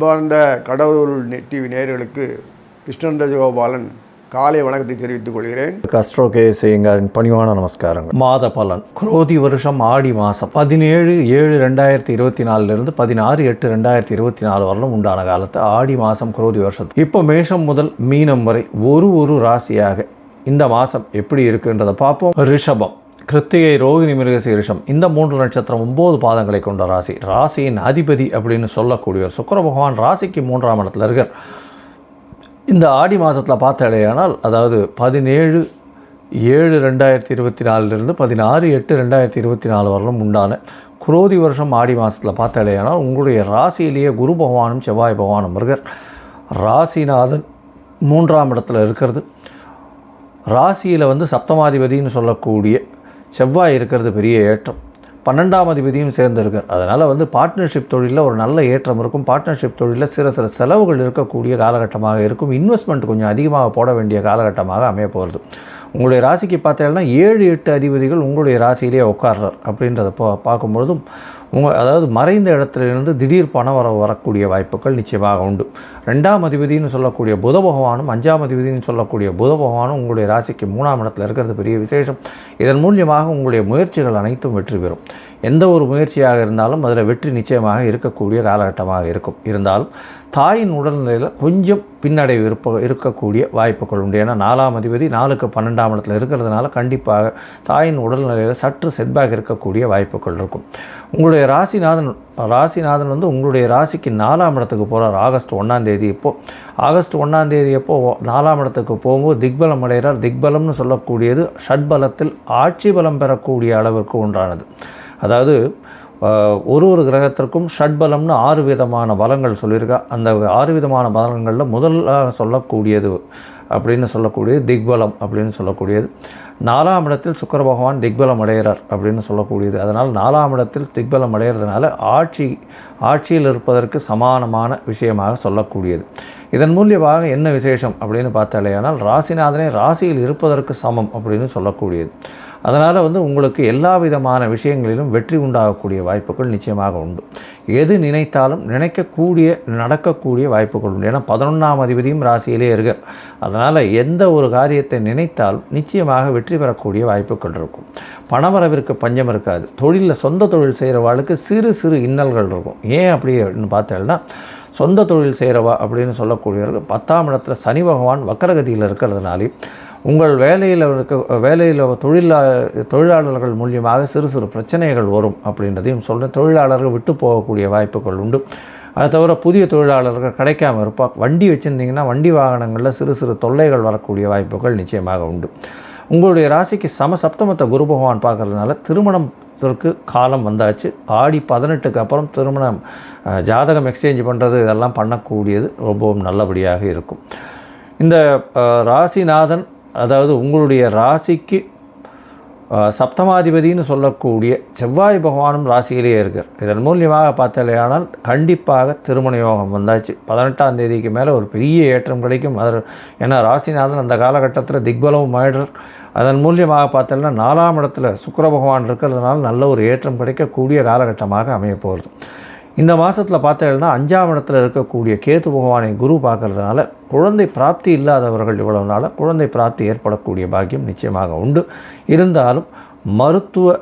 அன்பார்ந்த கடவுள் டிவி நேயர்களுக்கு கிருஷ்ணன் ராஜகோபாலன் காலை வணக்கத்தை தெரிவித்துக் கொள்கிறேன். அஸ்ட்ரோ கே செய்யுங்காரின் பணிவான நமஸ்காரங்கள். மாத பலன். குரோதி வருஷம் ஆடி மாதம் பதினேழு ஏழு ரெண்டாயிரத்தி இருபத்தி நாலுலேருந்து பதினாறு எட்டு ரெண்டாயிரத்தி இருபத்தி நாலு வரலும் உண்டான காலத்து ஆடி மாதம் குரோதி வருஷம். இப்போ மேஷம் முதல் மீனம் வரை ஒரு ஒரு ராசியாக இந்த மாதம் எப்படி இருக்குன்றதை பார்ப்போம். ரிஷபம். கிருத்திகை ரோகிணி மிருகசீரிஷம் இந்த மூன்று நட்சத்திரம் ஒம்பது பாதங்களை கொண்ட ராசி. ராசியின் அதிபதி அப்படின்னு சொல்லக்கூடியவர் சுக்கர பகவான் ராசிக்கு மூன்றாம் இடத்துல இருக்கார். இந்த ஆடி மாதத்தில் பார்த்தாலேயானால் அதாவது பதினேழு ஏழு ரெண்டாயிரத்தி இருபத்தி நாலுலேருந்து பதினாறு எட்டு ரெண்டாயிரத்தி இருபத்தி நாலு வரலும் உண்டான குரோதி வருஷம் ஆடி மாதத்தில் பார்த்தாலேயானால் உங்களுடைய ராசியிலேயே குரு பகவானும் செவ்வாய் பகவானும் இருக்கார். ராசிநாதன் மூன்றாம் இடத்துல இருக்கிறது. ராசியில் வந்து சப்தமாதிபதின்னு சொல்லக்கூடிய செவ்வாய் இருக்கிறது பெரிய ஏற்றம். பன்னெண்டாம் அதிபதியும் சேர்ந்திருக்கார். அதனால் வந்து பார்ட்னர்ஷிப் தொழிலில் ஒரு நல்ல ஏற்றம் இருக்கும். பார்ட்னர்ஷிப் தொழிலில் சில சில செலவுகள் இருக்கக்கூடிய காலகட்டமாக இருக்கும். இன்வெஸ்ட்மெண்ட் கொஞ்சம் அதிகமாக போட வேண்டிய காலகட்டமாக அமைய போகிறது உங்களுடைய ராசிக்கு பார்த்தீங்கன்னா ஏழு எட்டு அதிபதிகள் உங்களுடைய ராசியிலேயே உட்கார்றார் அப்படின்றத பா பார்க்கும்பொழுதும் உங்கள் அதாவது மறைந்த இடத்துலேருந்து திடீர் பணம் வர வரக்கூடிய வாய்ப்புகள் நிச்சயமாக உண்டு. ரெண்டாம் அதிபதினு சொல்லக்கூடிய புத பகவானும் அஞ்சாம் அதிபதினு சொல்லக்கூடிய புத பகவானும் உங்களுடைய ராசிக்கு மூணாம் இடத்துல இருக்கிறது பெரிய விசேஷம். இதன் மூலியமாக உங்களுடைய முயற்சிகள் அனைத்தும் வெற்றி பெறும். எந்த ஒரு முயற்சியாக இருந்தாலும் அதில் வெற்றி நிச்சயமாக இருக்கக்கூடிய காலகட்டமாக இருக்கும். இருந்தாலும் தாயின் உடல்நிலையில் கொஞ்சம் பின்னடைவு இருப்ப இருக்கக்கூடிய வாய்ப்புகள் உண்டு. ஏன்னா நாலாம் அதிபதி நாலுக்கு பன்னெண்டாம் இடத்துல இருக்கிறதுனால கண்டிப்பாக தாயின் உடல்நிலையில் சற்று செட்பேக் இருக்கக்கூடிய வாய்ப்புகள் இருக்கும். உங்களுடைய ராசிநாதன் ராசிநாதன் வந்து உங்களுடைய ராசிக்கு நாலாம் இடத்துக்கு போகிறார் ஆகஸ்ட் ஒன்றாம் தேதி இப்போது ஆகஸ்ட் ஒன்றாம் தேதி அப்போ நாலாம் இடத்துக்கு போகும்போது திக்பலம் அடைகிறார். திக்பலம்னு சொல்லக்கூடியது ஷட்பலத்தில் ஆட்சி பலம் பெறக்கூடிய அளவிற்கு ஒன்றானது அதாவது ஒரு ஒரு கிரகத்திற்கும் ஷட்பலம்னு ஆறு விதமான பலங்கள் சொல்லியிருக்கா. அந்த ஆறு விதமான பலங்களில் முதலாக சொல்லக்கூடியது அப்படின்னு சொல்லக்கூடியது திக்பலம் அப்படின்னு சொல்லக்கூடியது. நாலாம் இடத்தில் சுக்கர பகவான் திக்பலம் அடைகிறார் அப்படின்னு சொல்லக்கூடியது. அதனால் நாலாம் இடத்தில் திக்பலம் அடைகிறதுனால ஆட்சி ஆட்சியில் இருப்பதற்கு சமானமான விஷயமாக சொல்லக்கூடியது. இதன் மூலியமாக என்ன விசேஷம் அப்படின்னு பார்த்தாலேயானால் ராசிநாதனே ராசியில் இருப்பதற்கு சமம் அப்படின்னு சொல்லக்கூடியது. அதனால் வந்து உங்களுக்கு எல்லா விதமான விஷயங்களிலும் வெற்றி உண்டாகக்கூடிய வாய்ப்புகள் நிச்சயமாக உண்டு. எது நினைத்தாலும் நினைக்கக்கூடிய நடக்கக்கூடிய வாய்ப்புகள் உண்டு. ஏன்னா பதினொன்றாம் அதிபதியும் ராசியிலே இருக்கார் அதனால் எந்த ஒரு காரியத்தை நினைத்தாலும் நிச்சயமாக வெற்றி பெறக்கூடிய வாய்ப்புகள் இருக்கும். பணவரவிற்கு பஞ்சம் இருக்காது. தொழிலில் சொந்த தொழில் செய்கிறவாளுக்கு சிறு சிறு இன்னல்கள் இருக்கும். ஏன் அப்படி அப்படின்னு பார்த்தேன்னா சொந்த தொழில் செய்கிறவா அப்படின்னு சொல்லக்கூடியவர்கள் பத்தாம் இடத்துல சனி பகவான் வக்கரகதியில் இருக்கிறதுனாலே உங்கள் வேலையில் இருக்க வேலையில் தொழிலா தொழிலாளர்கள் மூலியமாக சிறு சிறு பிரச்சனைகள் வரும் அப்படின்றதையும் சொல்கிறேன் தொழிலாளர்கள் விட்டு போகக்கூடிய வாய்ப்புகள் உண்டு. அதை தவிர புதிய தொழிலாளர்கள் கிடைக்காம இருப்பா வண்டி வச்சுருந்தீங்கன்னா வண்டி வாகனங்களில் சிறு சிறு தொல்லைகள் வரக்கூடிய வாய்ப்புகள் நிச்சயமாக உண்டு. உங்களுடைய ராசிக்கு சம சப்தமத்தை குரு பகவான் பார்க்குறதுனால திருமணம் இதற்கு காலம் வந்தாச்சு. ஆடி பதினெட்டுக்கு அப்புறம் திருமணம் ஜாதகம் எக்ஸ்சேஞ்ச் பண்ணுறது இதெல்லாம் பண்ணக்கூடியது ரொம்பவும் நல்லபடியாக இருக்கும். இந்த ராசிநாதன் அதாவது உங்களுடைய ராசிக்கு சப்தமாதிபதினு சப்தமாதிபதின்னு சொல்லக்கூடிய செவ்வாய் பகவானும் ராசியிலேயே இருக்கார். இதன் மூலியமாக பார்த்தாலேயானால் கண்டிப்பாக திருமண யோகம் வந்தாச்சு. பதினெட்டாம் தேதிக்கு மேலே ஒரு பெரிய ஏற்றம் கிடைக்கும். அது ஏன்னா ராசிநாதன் அந்த காலகட்டத்தில் திக்பலவும் ஆயிடுறார். அதன் மூலியமாக பார்த்தோம்னா நாலாம் இடத்துல சுக்கிர பகவான் இருக்கிறதுனால நல்ல ஒரு ஏற்றம் கிடைக்கக்கூடிய காலகட்டமாக அமைய போகிறது இந்த மாதத்தில் பார்த்தீங்கன்னா அஞ்சாம் இடத்துல இருக்கக்கூடிய கேது பகவானை குரு பார்க்கறதுனால குழந்தை பிராப்தி இல்லாதவர்கள் இவ்வளவு நாளாக குழந்தை பிராப்தி ஏற்படக்கூடிய பாக்கியம் நிச்சயமாக உண்டு. இருந்தாலும் மருத்துவ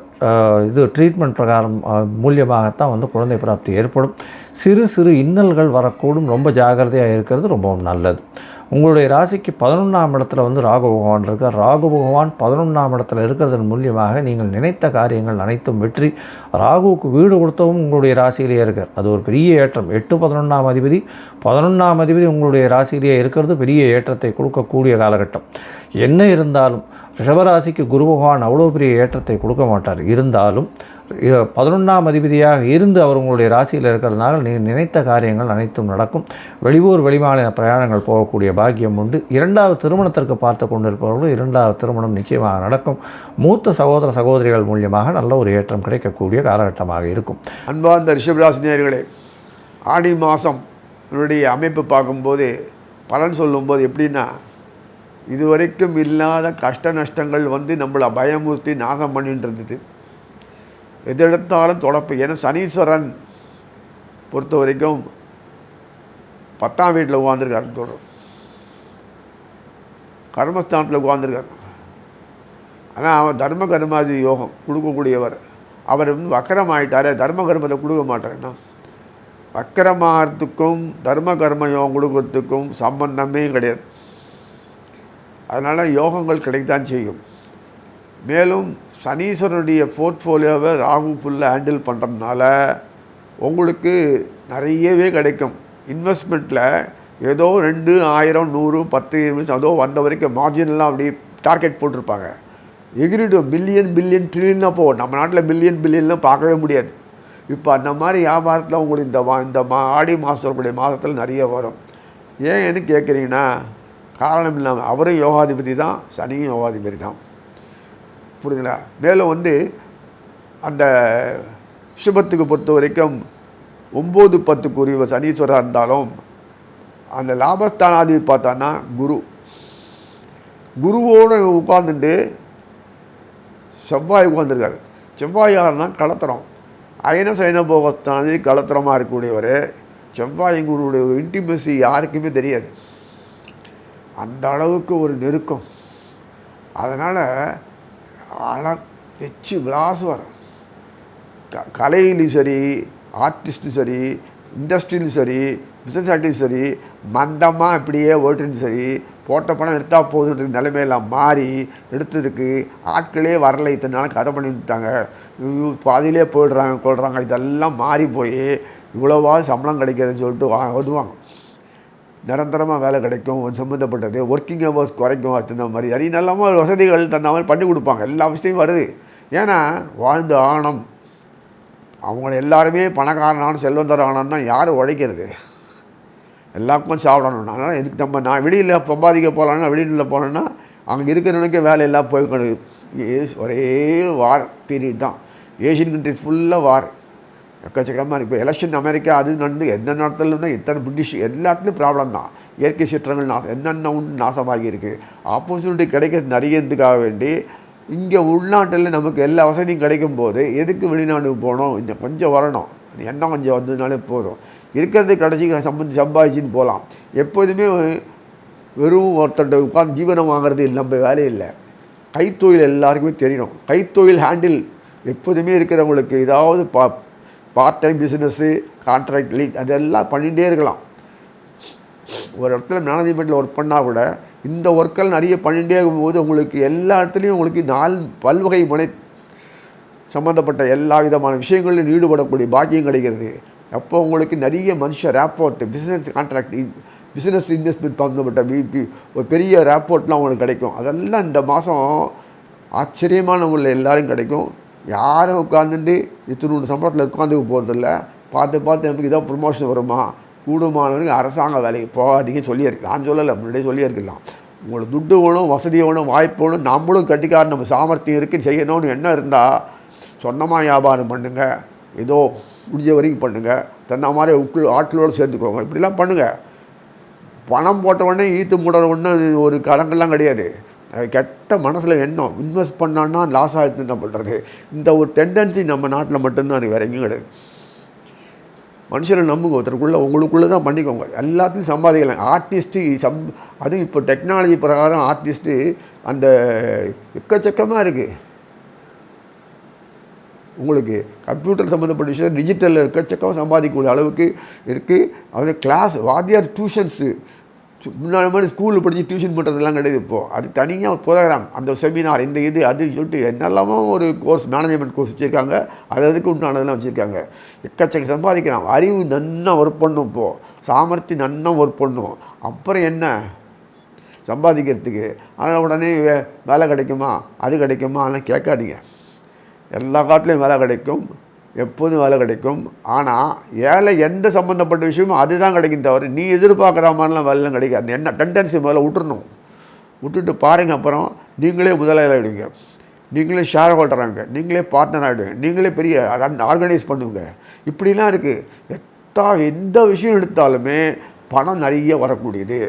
இது ட்ரீட்மெண்ட் பிரகாரம் மூலியமாகத்தான் வந்து குழந்தை பிராப்தி ஏற்படும். சிறு சிறு இன்னல்கள் வரக்கூடும். ரொம்ப ஜாகிரதையாக இருக்கிறது ரொம்பவும் நல்லது. உங்களுடைய ராசிக்கு பதினொன்றாம் இடத்துல வந்து ராகு பகவான் இருக்கார். ராகு பகவான் பதினொன்றாம் இடத்துல இருக்கிறதன் மூலியமாக நீங்கள் நினைத்த காரியங்கள் அனைத்தும் வெற்றி. ராகுவுக்கு வீடு கொடுத்தவும் உங்களுடைய ராசியிலேயே இருக்கார். அது ஒரு பெரிய ஏற்றம். எட்டு பதினொன்றாம் அதிபதி பதினொன்றாம் அதிபதி உங்களுடைய ராசியிலேயே இருக்கிறது பெரிய ஏற்றத்தை கொடுக்கக்கூடிய காலகட்டம். என்ன இருந்தாலும் ரிஷபராசிக்கு குரு பகவான் அவ்வளோ பெரிய ஏற்றத்தை கொடுக்க மாட்டார். இருந்தாலும் பதினொன்றாம் அதிபதியாக இருந்து அவர் உங்களுடைய ராசியில் இருக்கிறதுனால நீ நினைத்த காரியங்கள் அனைத்தும் நடக்கும். வெளியூர் வெளிமாநில பிரயாணங்கள் போகக்கூடிய பாக்கியம் உண்டு. இரண்டாவது திருமணத்திற்கு பார்த்து கொண்டிருப்பவர்களும் இரண்டாவது திருமணம் நிச்சயமாக நடக்கும். மூத்த சகோதர சகோதரிகள் மூலியமாக நல்ல ஒரு ஏற்றம் கிடைக்கக்கூடிய காலகட்டமாக இருக்கும். அன்பார்ந்த ரிஷபராசினியர்களே ஆடி மாதம் என்னுடைய அமைப்பு பார்க்கும்போது பலன் சொல்லும்போது எப்படின்னா இதுவரைக்கும் இல்லாத கஷ்ட நஷ்டங்கள் வந்து நம்மளை பயமுறுத்தி நாசம் பண்ணின்றது இருந்தது எதெடுத்தாலும் தொடப்பு ஏன்னா சனீஸ்வரன் பொறுத்த வரைக்கும் பத்தாம் வீட்டில் உட்காந்துருக்காருன்னு சொல்கிறோம் கர்மஸ்தானத்தில் உட்காந்துருக்காரு ஆனால் அவன் தர்ம கர்மாதி யோகம் கொடுக்கக்கூடியவர். அவர் வந்து வக்கரம் ஆகிட்டாரே தர்ம கர்மத்தை கொடுக்க மாட்டாருன்னா வக்கரமாகறதுக்கும் தர்ம கர்ம யோகம் கொடுக்கறதுக்கும் சம்பந்தமே கிடையாது. அதனால் யோகங்கள் கிடைத்தான் செய்யும். மேலும் சனீஸ்வரனுடைய போர்ட்ஃபோலியோவை ராகு ஃபுல்லாக ஹேண்டில் பண்ணுறதுனால உங்களுக்கு நிறையவே கிடைக்கும். இன்வெஸ்ட்மெண்ட்டில் ஏதோ ரெண்டு ஆயிரம் நூறு பத்து இருபது அதோ வந்த வரைக்கும் மார்ஜின்லாம் அப்படி டார்கெட் போட்டிருப்பாங்க. எகிரிடும் பில்லியன் பில்லியன் ட்ரில்லியனாக போகும் நம்ம நாட்டில் பில்லியன் பில்லியன்லாம் பார்க்கவே முடியாது. இப்போ அந்த மாதிரி வியாபாரத்தில் உங்களுக்கு இந்த மா இந்த மா ஆடி மாதத்துடைய மாதத்தில் நிறைய வரும். ஏன் என்ன கேட்குறீங்கன்னா காரணம் இல்லாமல் அவரும் யோகாதிபதி தான் சனியும் யோகாதிபதி தான். புரியுதுங்களா மேலும் வந்து அந்த சுபத்துக்கு பொறுத்த வரைக்கும் ஒம்பது பத்துக்குரிய சனீஸ்வராக இருந்தாலும் அந்த லாபஸ்தானாதிபதி பார்த்தான்னா குரு. குருவோடு உட்கார்ந்துட்டு செவ்வாய் உட்காந்துருக்காரு செவ்வாய் யாருன்னா கலத்திரம். அயன சைன போகத்தானது கலத்திரமாக இருக்கக்கூடியவர். செவ்வாய் குருவுடைய ஒரு இன்டிமெசி யாருக்குமே தெரியாது. அந்த அளவுக்கு ஒரு நெருக்கம். அதனால் ஆனால் வச்சு வரும் க கலையிலும் சரி ஆர்டிஸ்ட்டும் சரி இண்டஸ்ட்ரியிலும் சரி பிஸ்னஸ் ஆக்டிவும் சரி மந்தமாக இப்படியே ஓட்டுன்னு சரி போட்ட படம் எடுத்தால் போதுன்ற நிலைமையெல்லாம் மாறி எடுத்ததுக்கு ஆட்களே வரலை. இத்தனை நாள் கதை பண்ணிட்டாங்க. பாதியிலே போயிடுறாங்க கொள்கிறாங்க இதெல்லாம் மாறி போய் இவ்வளோவா சம்பளம் கிடைக்கிறதுன்னு சொல்லிட்டு வா வருவாங்க. நிரந்தரமாக வேலை கிடைக்கும் சம்மந்தப்பட்டது ஒர்க்கிங் ஹவர்ஸ் குறைக்கும் அந்த மாதிரி. நிறைய நல்ல வசதிகள் தந்த மாதிரி பண்ணி கொடுப்பாங்க. எல்லா விஷயத்தையும் வருது. ஏன்னா வாழ்ந்து ஆணம் அவங்கள எல்லாருமே பணக்காரனான செல்வந்தர் ஆகணும்னா யார் உழைக்கிறது எல்லாருக்கும் சாப்பிடணும். அதனால் எதுக்கு நம்ம நான் வெளியில் சம்பாதிக்க போகலான்னா வெளியில் போனோன்னா அங்கே இருக்கிறவனுக்கே வேலை எல்லாம் போய்க்கணும் ஒரே வார் பீரியட் தான். ஏஷியன் கண்ட்ரிஸ் ஃபுல்லாக வார். எக்கச்சக்கமாக இருக்குது இப்போ எலெக்ஷன் அமெரிக்கா அது நடந்து எந்த நாட்டில் இருந்தால் எத்தனை பிரிட்டிஷ் எல்லாத்துலேயும் ப்ராப்ளம் தான் இயற்கை சீற்றங்கள் நாசம் என்னென்ன உண்டு நாசமாகி இருக்குது ஆப்பர்ச்சுனிட்டி கிடைக்கிறது நிறையதுக்காக வேண்டி இங்கே உள்நாட்டில் நமக்கு எல்லா வசதியும் கிடைக்கும் போது எதுக்கு வெளிநாட்டுக்கு போகணும் இந்த கொஞ்சம் வரணும் எண்ணம் கொஞ்சம் வந்ததுனாலே போதும் இருக்கிறது கடைசி சம்பந்தி சம்பாதிச்சின்னு போகலாம் எப்போதுமே வெறும் ஒருத்தர்கிட்ட உட்காந்து ஜீவனம் வாங்குறது இல்லை நம்ம வேலையில்லை கைத்தொழில் எல்லாருக்குமே தெரியணும் கைத்தொழில் ஹேண்டில் எப்போதுமே இருக்கிறவங்களுக்கு ஏதாவது பா part time business contract lead அதெல்லாம் பண்ணிகிட்டே இருக்கலாம். ஒரு இடத்துல மேனேஜ்மெண்ட்டில் ஒர்க் பண்ணால் கூட இந்த ஒர்க்கெல்லாம் நிறைய பண்ணிகிட்டே இருக்கும்போது உங்களுக்கு எல்லா இடத்துலையும் உங்களுக்கு நாலு பல்வகை முனை சம்மந்தப்பட்ட எல்லா விதமான விஷயங்களிலும் ஈடுபடக்கூடிய பாக்கியம் கிடைக்கிறது. அப்போ உங்களுக்கு நிறைய மனுஷ rapport business contract business investment சம்மந்தப்பட்ட பிபி ஒரு பெரிய ரேப்போர்ட்லாம் உங்களுக்கு கிடைக்கும். அதெல்லாம் இந்த மாதம் ஆச்சரியமான உள்ள எல்லாரும் கிடைக்கும். யாரும் உட்காந்துட்டு இத்தினூறு சம்பளத்தில் உட்காந்துக்க போகிறதில்ல பார்த்து பார்த்து நமக்கு ஏதோ ப்ரொமோஷன் வருமா? கூடுமானவருக்கு அரசாங்க வேலைக்கு போகாதீங்கன்னு சொல்லியிருக்கு. நான் சொல்லலை முன்னாடியே சொல்லியிருக்கலாம். உங்களுக்கு துட்டு வேணும் வசதி வேணும் வாய்ப்பு வேணும் நம்மளும் கட்டிக்கார நம்ம சாமர்த்தியம் இருக்குது செய்யணும்னு என்ன இருந்தால் சொந்தமாக வியாபாரம் பண்ணுங்கள் ஏதோ முடிஞ்ச வரைக்கும் பண்ணுங்கள் தன்ன மாதிரி உட்குள் ஆட்களோடு சேர்த்துக்கோங்க இப்படிலாம் பண்ணுங்கள் பணம் போட்ட உடனே ஈத்து மூடுற ஒன்று ஒரு கடங்கள்லாம் கிடையாது. கெட்ட மனசில் எண்ணம். இன்வெஸ்ட் பண்ணான்னா லாஸ் ஆகிட்டு என்ன பண்ணுறது இந்த ஒரு டெண்டன்சி நம்ம நாட்டில் மட்டும்தான் அது வேறு எங்கேயும் கிடையாது. மனுஷனை நம்புங்க. ஒருத்தருக்குள்ளே உங்களுக்குள்ளே தான் பண்ணிக்கோங்க. எல்லாத்துலையும் சம்பாதிக்கலாம். ஆர்டிஸ்ட்டு சம் அதுவும் இப்போ டெக்னாலஜி பிரகாரம் ஆர்டிஸ்ட்டு அந்த எக்கச்சக்கமாக இருக்குது உங்களுக்கு கம்ப்யூட்டர் சம்மந்தப்பட்ட விஷயம் டிஜிட்டலில் எக்கச்சக்கமாக சம்பாதிக்கக்கூடிய அளவுக்கு இருக்குது அது கிளாஸ் வாத்தியார் டியூஷன்ஸு முன்னாடி மாதிரி ஸ்கூலில் படித்து டியூஷன் பண்ணுறதுலாம் கிடையாது இப்போது அது தனியாக ப்ரோக்ராம் அந்த செமினார் இந்த இது அதுன்னு சொல்லிட்டு என்னெல்லாமோ ஒரு கோர்ஸ் மேனேஜ்மெண்ட் கோர்ஸ் வச்சுருக்காங்க. அது அதுக்கு உண்டானதெல்லாம் வச்சுருக்காங்க. எக்கச்சக்க சம்பாதிக்கலாம். அறிவு நன்னா ஒர்க் பண்ணும் இப்போது சாமர்த்தி நன்னா ஒர்க் பண்ணும். அப்புறம் என்ன? சம்பாதிக்கிறதுக்கு. அதனால் உடனே வே வேலை கிடைக்குமா? அது கிடைக்குமா? அதெல்லாம் கேட்காதீங்க. எல்லா காட்டிலையும் வேலை கிடைக்கும். எப்போதும் வேலை கிடைக்கும். ஆனால் ஏழை எந்த சம்மந்தப்பட்ட விஷயமும் அதுதான் கிடைக்கும் தவிர நீ எதிர்பார்க்குற மாதிரிலாம் வேலைலாம் கிடைக்காது. என்ன டெண்டன்சி முதல்ல விட்டுறணும். விட்டுட்டு பாருங்கள் அப்புறம் நீங்களே முதலாளி ஆகிடுவீங்க நீங்களே ஷேர் ஹோல்டர் ஆகிடுங்க நீங்களே பார்ட்னர் ஆகிடுங்க நீங்களே பெரிய ஆர்கனைஸ் பண்ணுவீங்க. இப்படிலாம் இருக்குது எத்தா எந்த விஷயம் எடுத்தாலுமே பணம் நிறைய வரக்கூடியது.